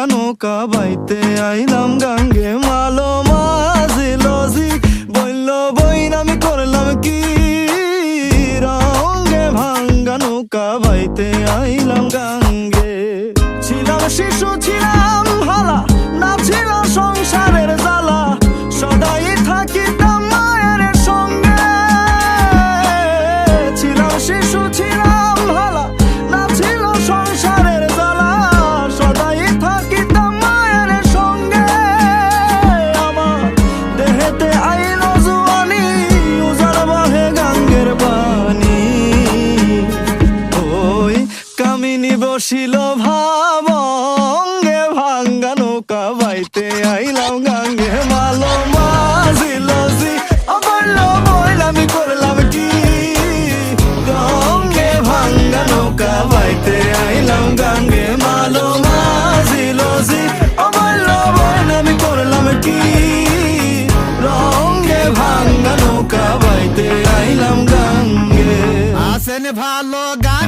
ভাঙ্গা নৌকা বাইতে আইলাম গাঙ্গে মালো মাঝিলজি বলল বইল আমি করলাম কি? রঙ্গে ভাঙ্গা নৌকা বাইতে আইলাম গাঙ্গে ভাবঙ্গে ভাঙ্গা নৌকা বাইতে আইলাম গাঙ্গে। বইল আমি করলাম ভাঙ্গা নৌকা বাইতে গাঙ্গে। বইল আমি করলাম ভাঙ্গা নৌকা বাইতে গাঙ্গে। ভালো গান